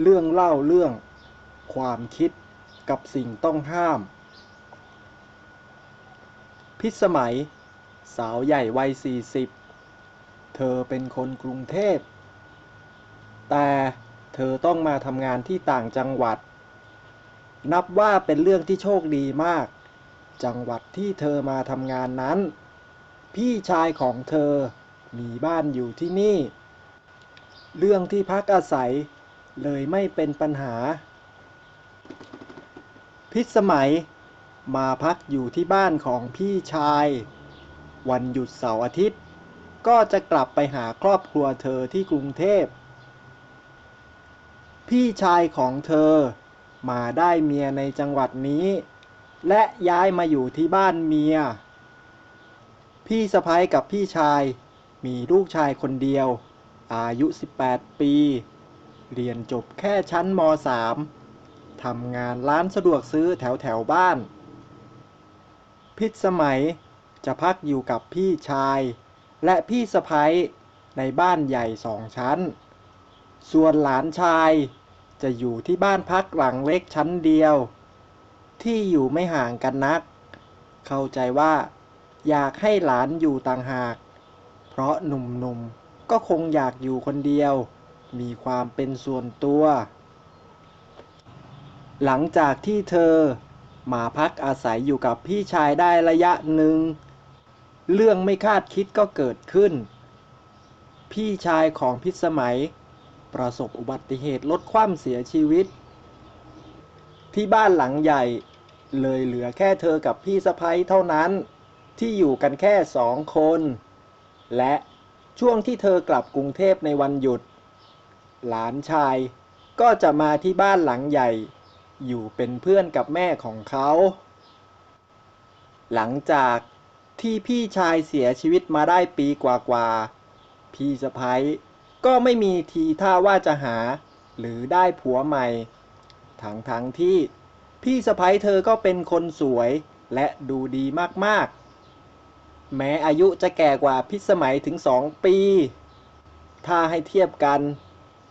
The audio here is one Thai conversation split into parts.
เรื่องเล่าเรื่อง ความคิดกับสิ่งต้องห้าม พิสมัย สาวใหญ่วัยสี่สิบเธอเป็นคนกรุงเทพ แต่เธอต้องมาทำงานที่ต่างจังหวัด นับว่าเป็นเรื่องที่โชคดีมาก จังหวัดที่เธอมาทำงานนั้น พี่ชายของเธอมีบ้านอยู่ที่นี่ เรื่องที่พักอาศัย เลยไม่เป็นปัญหา พิสมัยมาพักอยู่ที่บ้านของพี่ชาย วันหยุดเสาร์อาทิตย์ ก็จะกลับไปหาครอบครัวเธอที่กรุงเทพ พี่ชายของเธอมาได้เมียในจังหวัดนี้ และย้ายมาอยู่ที่บ้านเมีย พี่สะพ้ยกับพี่ชายมีลูกชายคนเดียว อายุ 18 ปี เรียนจบแค่ชั้นม .3 ทำงานร้านสะดวกซื้อแถวแถวบ้าน พิษสมัยจะพักอยู่กับพี่ชาย และพี่สะพ้ยในบ้านใหญ่สองชั้น ส่วนหลานชายจะอยู่ที่บ้านพักหลังเล็กชั้นเดียว ที่อยู่ไม่ห่างกันนัก เข้าใจว่า อยากให้หลานอยู่ต่างหาก เพราะหนุ่มๆก็คงอยากอยู่คนเดียว มีความเป็นส่วนตัว หลังจากที่เธอมาพักอาศัยอยู่กับพี่ชายได้ระยะหนึ่ง เรื่องไม่คาดคิดก็เกิดขึ้น พี่ชายของพิษสมัย ประสบอุบัติเหตุรถคว่ำเสียชีวิต ที่บ้านหลังใหญ่เลยเหลือแค่เธอกับพี่สะพ้ยเท่านั้น ที่อยู่กันแค่สองคน และช่วงที่เธอกลับกรุงเทพในวันหยุด หลานชาย ก็จะมาที่บ้านหลังใหญ่ อยู่เป็นเพื่อนกับแม่ของเขา หลังจากที่พี่ชายเสียชีวิตมาได้ปีกว่าๆ พี่สะพ้ยก็ไม่มีทีท่าว่าจะหา หรือได้ผัวใหม่ ทั้งทั้งที่พี่สะพ้ยเธอก็เป็นคนสวยและดูดีมากๆ แม้อายุจะแก่กว่าพิสมัยถึงสองปี ถ้าให้เทียบกัน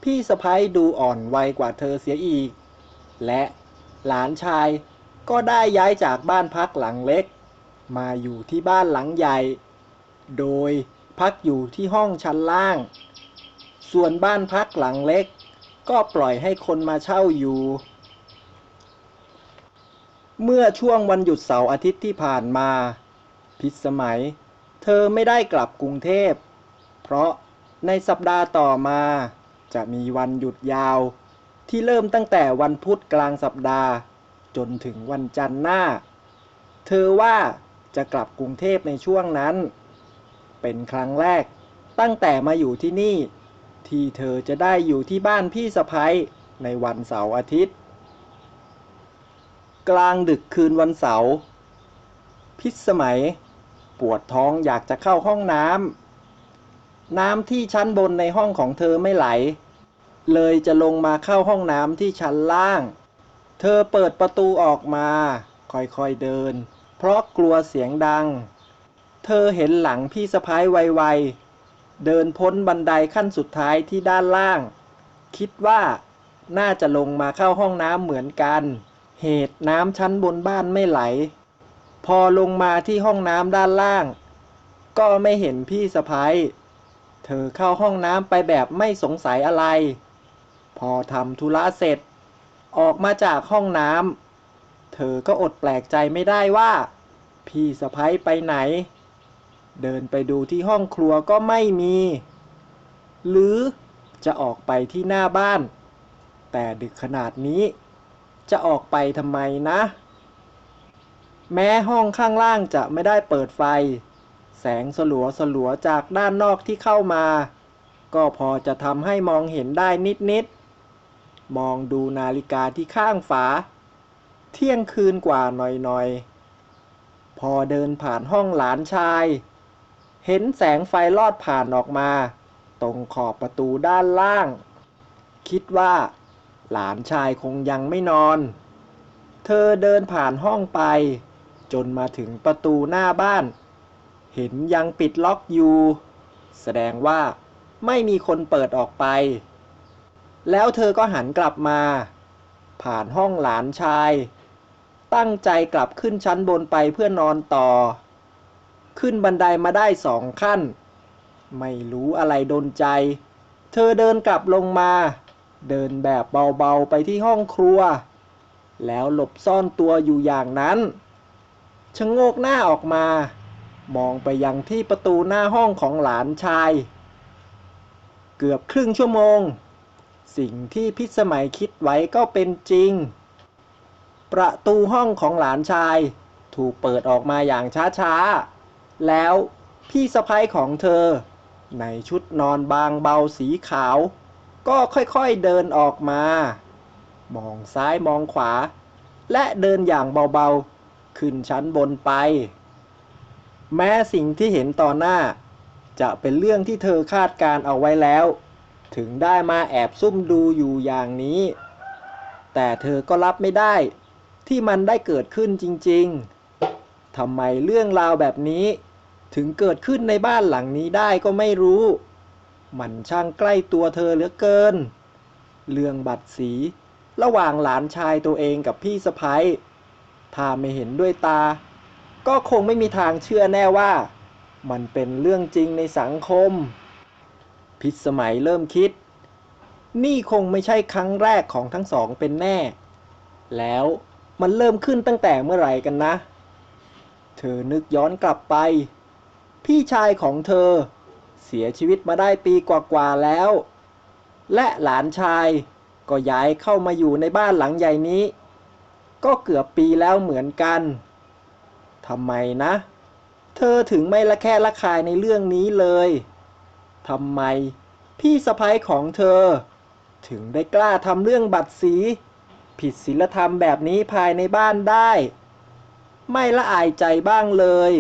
พี่สะพ้ยดูอ่อนวัยกว่าเธอเสียอีก และหลานชายก็ได้ย้ายจากบ้านพักหลังเล็ก มาอยู่ที่บ้านหลังใหญ่ โดยพักอยู่ที่ห้องชั้นล่าง ส่วนบ้านพักหลังเล็ก ก็ปล่อยให้คนมาเช่าอยู่ เมื่อช่วงวันหยุดเสาร์อาทิตย์ที่ผ่านมา พิษสมัย เธอไม่ได้กลับกรุงเทพ เพราะในสัปดาห์ต่อมา จะมีวันหยุดยาว ที่เริ่มตั้งแต่วันพุธกลางสัปดาห์ จนถึงวันจันทร์หน้า เธอว่าจะกลับกรุงเทพในช่วงนั้น เป็นครั้งแรกตั้งแต่มาอยู่ที่นี่ ที่เธอจะได้อยู่ที่บ้านพี่สะพ้ยในวันเสาร์อาทิตย์ กลางดึกคืนวันเสาร์พิษสมัย ปวดท้องอยากจะเข้าห้องน้ำ น้ำที่ชั้นบนในห้องของเธอไม่ไหล เลยจะลงมาเข้าห้องน้ำที่ชั้นล่าง เธอเปิดประตูออกมา ค่อยๆเดิน เพราะกลัวเสียงดัง เธอเห็นหลังพี่สะพ้ายไวๆ เดินพ้นบันไดขั้นสุดท้ายที่ด้านล่าง คิดว่าน่าจะลงมาเข้าห้องน้ำเหมือนกัน เหตุน้ำชั้นบนบ้านไม่ไหล พอลงมาที่ห้องน้ำด้านล่าง ก็ไม่เห็นพี่สะพ้าย เธอเข้าห้องน้ำไปแบบไม่สงสัยอะไร พอทำธุระเสร็จ ออกมาจากห้องน้ำเธอก็อดแปลกใจไม่ได้ว่า พี่สะพ้ายไปไหน เดินไปดูที่ห้องครัวก็ไม่มี หรือจะออกไปที่หน้าบ้าน แต่ดึกขนาดนี้ จะออกไปทำไมนะ แม้ห้องข้างล่างจะไม่ได้เปิดไฟ แสงสลัวสลัวจากด้านนอกที่เข้ามา ก็พอจะทำให้มองเห็นได้นิดๆ มองดูนาฬิกาที่ข้างฝา เที่ยงคืนกว่าหน่อยๆ พอเดินผ่านห้องหลานชาย เห็นแสงไฟลอดผ่านออกมา ตรงขอบประตูด้านล่าง คิดว่า หลานชายคงยังไม่นอน เธอเดินผ่านห้องไป จนมาถึงประตูหน้าบ้าน เห็นยังปิดล็อกอยู่ แสดงว่าไม่มีคนเปิดออกไป แล้วเธอก็หันกลับมา ผ่านห้องหลานชาย ตั้งใจกลับขึ้นชั้นบนไปเพื่อนอนต่อ ขึ้นบันไดมาได้สองขั้น ไม่รู้อะไรดนใจ เธอเดินกลับลงมา เดินแบบเบาๆไปที่ห้องครัว แล้วหลบซ่อนตัวอยู่อย่างนั้นชะโงกหน้าออกมา มองไปยังที่ประตูหน้าห้องของหลานชาย เกือบครึ่งชั่วโมง สิ่งที่พิสมัยคิดไว้ก็เป็นจริง ประตูห้องของหลานชาย ถูกเปิดออกมาอย่างช้าๆ แล้วพี่สะพ้ยของเธอ ในชุดนอนบางเบาสีขาว ก็ค่อยๆเดินออกมา มองซ้ายมองขวา และเดินอย่างเบาๆ ขึ้นชั้นบนไป แม้สิ่งที่เห็นต่อหน้า จะเป็นเรื่องที่เธอคาดการเอาไว้แล้ว ถึงได้มาแอบซุ่มดูอยู่อย่างนี้ แต่เธอก็รับไม่ได้ที่มันได้เกิดขึ้นจริงๆทำไมเรื่องราวแบบนี้ ถึงเกิดขึ้นในบ้านหลังนี้ได้ก็ไม่รู้ มันช่างใกล้ตัวเธอเหลือเกิน เรื่องบัตรสีระหว่างหลานชายตัวเองกับพี่สะพ้ยถ้าไม่เห็นด้วยตา ก็คงไม่มีทางเชื่อแน่ว่า มันเป็นเรื่องจริงในสังคม พิสมัยเริ่มคิด นี่คงไม่ใช่ครั้งแรกของทั้งสองเป็นแน่ แล้วมันเริ่มขึ้นตั้งแต่เมื่อไหร่กันนะ เธอนึกย้อนกลับไป พี่ชายของเธอ เสียชีวิตมาได้ปีกว่าๆแล้ว และหลานชายก็ย้ายเข้ามาอยู่ในบ้านหลังใหญ่นี้ ก็เกือบปีแล้วเหมือนกัน ทำไมนะ เธอถึงไม่ละแค่ละคายในเรื่องนี้เลยทำไม พี่สะพ้ยของเธอ ถึงได้กล้าทำเรื่องบัตรสี ผิดศีลธรรมแบบนี้ภายในบ้านได้ ไม่ละอายใจบ้างเลย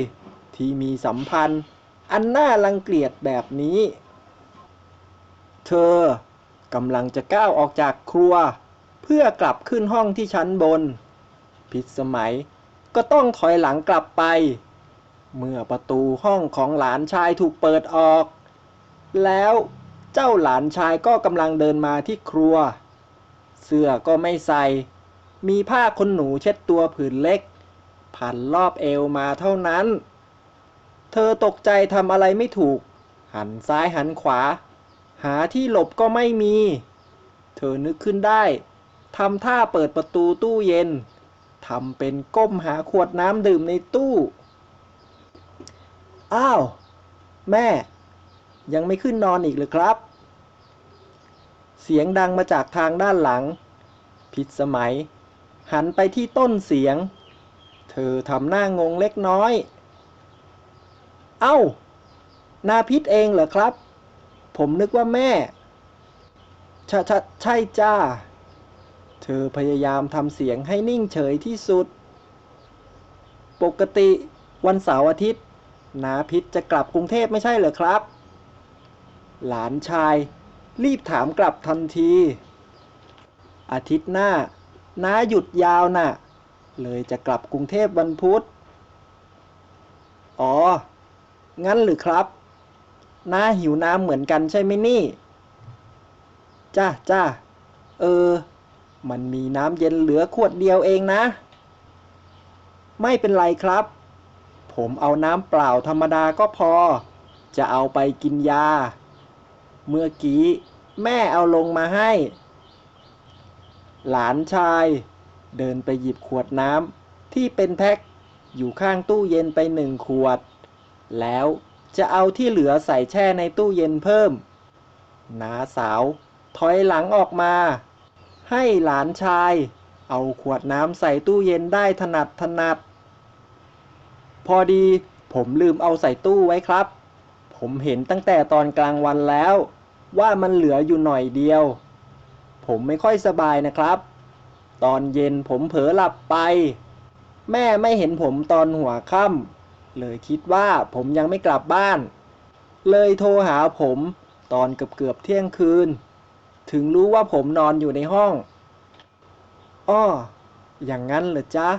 ที่มีสัมพันธ์ อันน่ารังเกียจแบบนี้ เธอกำลังจะก้าวออกจากครัว เพื่อกลับขึ้นห้องที่ชั้นบน พิสมัย ก็ต้องถอยหลังกลับไป เมื่อประตูห้องของหลานชายถูกเปิดออก แล้วเจ้าหลานชายก็กำลังเดินมาที่ครัว เสื้อก็ไม่ใส่ มีผ้าขนหนูเช็ดตัวผืนเล็ก พันรอบเอวมาเท่านั้น เธอตกใจทำอะไรไม่ถูก หันซ้ายหันขวา หาที่หลบก็ไม่มี เธอนึกขึ้นได้ทำท่าเปิดประตูตู้เย็น ทำเป็นก้มหาขวดน้ำดื่มในตู้ อ้าว แม่ ยังไม่ขึ้นนอนอีกหรือครับ เสียงดังมาจากทางด้านหลัง พิษสมัย หันไปที่ต้นเสียง เธอทำหน้างงเล็กน้อย เอ้า นาพิษเองเหรอครับ ผมนึกว่าแม่ชะชะใช่จ้า เธอพยายามทำเสียงให้นิ่งเฉยที่สุด ปกติวันเสาร์อาทิตย์นาพิษจะกลับกรุงเทพไม่ใช่เหรอครับ หลานชายรีบถามกลับทันที อาทิตย์หน้าน้าหยุดยาวน่ะ เลยจะกลับกรุงเทพวันพุธ อ๋อ งั้นหรือครับ น้าหิวน้ำเหมือนกันใช่ไหมนี่ จ้าจ้าเออ มันมีน้ำเย็นเหลือขวดเดียวเองนะ ไม่เป็นไรครับ ผมเอาน้ำเปล่าธรรมดาก็พอ จะเอาไปกินยา เมื่อกี้แม่เอาลงมาให้ หลานชายเดินไปหยิบขวดน้ำที่เป็นแพ็คอยู่ข้างตู้เย็นไปหนึ่งขวด แล้วจะเอาที่เหลือใส่แช่ในตู้เย็นเพิ่ม น้าสาวถอยหลังออกมา ให้หลานชาย เอาขวดน้ำใส่ตู้เย็นได้ถนัดถนัด พอดีผมลืมเอาใส่ตู้ไว้ครับ ผมเห็นตั้งแต่ตอนกลางวันแล้ว ว่ามันเหลืออยู่หน่อยเดียว ผมไม่ค่อยสบายนะครับ ตอนเย็นผมเผลอหลับไป แม่ไม่เห็นผมตอนหัวค่ำเลยคิดว่าผมยังไม่กลับบ้าน เลยโทรหาผมตอนเกือบเกือบเที่ยงคืน ถึงรู้ว่าผมนอนอยู่ในห้อง อ้อ อย่างนั้นเหรอจ๊ะ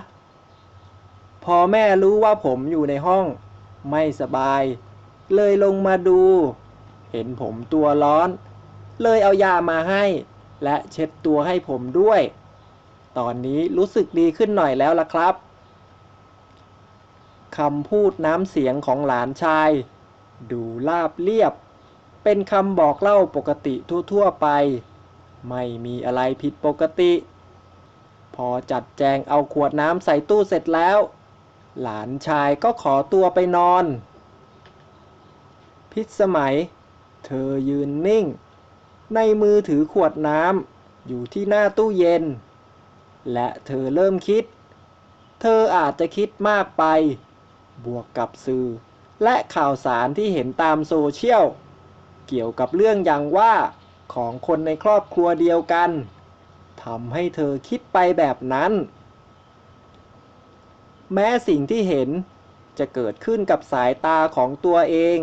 พอแม่รู้ว่าผมอยู่ในห้อง ไม่สบาย เลยลงมาดู เห็นผมตัวร้อน เลยเอายามาให้ และเช็ดตัวให้ผมด้วย ตอนนี้รู้สึกดีขึ้นหน่อยแล้วล่ะครับคำพูดน้ำเสียงของหลานชาย ดูราบเรียบ เป็นคำบอกเล่าปกติทั่วๆไป ไม่มีอะไรผิดปกติ พอจัดแจงเอาขวดน้ำใส่ตู้เสร็จแล้ว หลานชายก็ขอตัวไปนอน พิษสมัย เธอยืนนิ่ง ในมือถือขวดน้ำอยู่ที่หน้าตู้เย็น และเธอเริ่มคิด เธออาจจะคิดมากไป บวกกับสื่อ และข่าวสารที่เห็นตามโซเชียล เกี่ยวกับเรื่องอย่างว่าของคนในครอบครัวเดียวกันทำให้เธอคิดไปแบบนั้น แม้สิ่งที่เห็นจะเกิดขึ้นกับสายตาของตัวเอง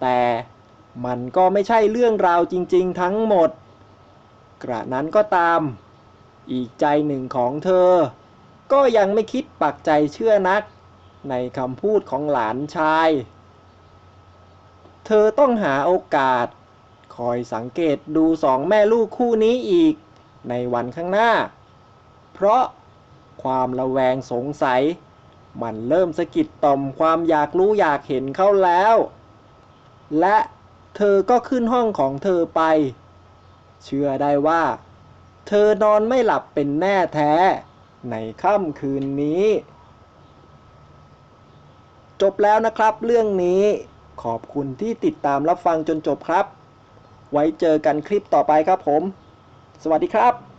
แต่มันก็ไม่ใช่เรื่องราวจริง ๆ ทั้งหมด กระนั้นก็ตาม อีกใจหนึ่งของเธอ ก็ยังไม่คิดปักใจเชื่อนัก ในคำพูดของหลานชาย เธอต้องหาโอกาส คอยสังเกตดูสองแม่ลูกคู่นี้อีก ในวันข้างหน้า เพราะความระแวงสงสัย มันเริ่มสะกิดต่อมความอยากรู้อยากเห็นเข้าแล้ว และเธอก็ขึ้นห้องของเธอไป เชื่อได้ว่า เธอนอนไม่หลับเป็นแน่แท้ ในค่ำคืนนี้ จบแล้วนะครับเรื่องนี้ ขอบคุณที่ติดตามรับฟังจนจบครับ ไว้เจอกันคลิปต่อไปครับผม สวัสดีครับ